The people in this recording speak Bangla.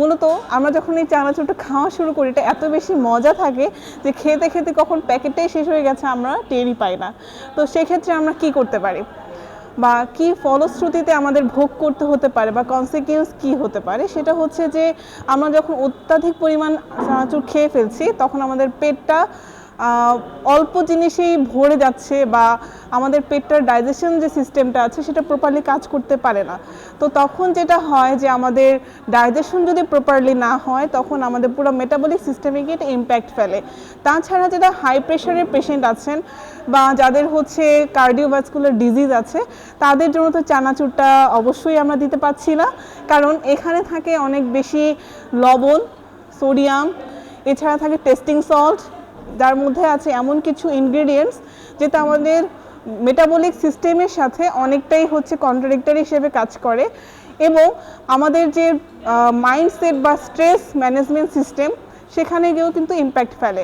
মূলত আমরা যখন এই চানাচুরটা খাওয়া শুরু করি, এটা এত বেশি মজা থাকে যে খেতে খেতে কখন প্যাকেটটাই শেষ হয়ে গেছে, আমরা টেরই পাই না। তো সেক্ষেত্রে আমরা কি করতে পারি? বা কি ফলশ্রুতিতে আমাদের ভোগ করতে হতে পারে বা কনসিকিউন্স কি হতে পারে? সেটা হচ্ছে যে, আমরা যখন অত্যাধিক পরিমাণ চানাচুর খেয়ে ফেলছি, তখন আমাদের পেটটা অল্প জিনিসেই ভরে যাচ্ছে বা আমাদের পেটটার ডাইজেশন যে সিস্টেমটা আছে সেটা প্রপারলি কাজ করতে পারে না। তো তখন যেটা হয় যে আমাদের ডাইজেশন যদি প্রপারলি না হয়, তখন আমাদের পুরো মেটাবলিক সিস্টেমে গিয়ে ইম্প্যাক্ট ফেলে। তাছাড়া যেটা হাই প্রেশারের পেশেন্ট আছেন বা যাদের হচ্ছে কার্ডিওভাস্কুলার ডিজিজ আছে, তাদের জন্য তো চানাচুরটা অবশ্যই আমরা দিতে পারছি না। কারণ এখানে থাকে অনেক বেশি লবণ সোডিয়াম এছাড়া থাকে টেস্টিং সল্ট যার মধ্যে আছে এমন কিছু ইনগ্রেডিয়েন্টস যেটা আমাদের মেটাবলিক সিস্টেমের সাথে অনেকটাই হচ্ছে কন্ট্রাডিক্টারি হিসেবে কাজ করে এবং আমাদের যে মাইন্ডসেট বা স্ট্রেস ম্যানেজমেন্ট সিস্টেম সেখানে গিয়েও কিন্তু ইম্প্যাক্ট ফেলে।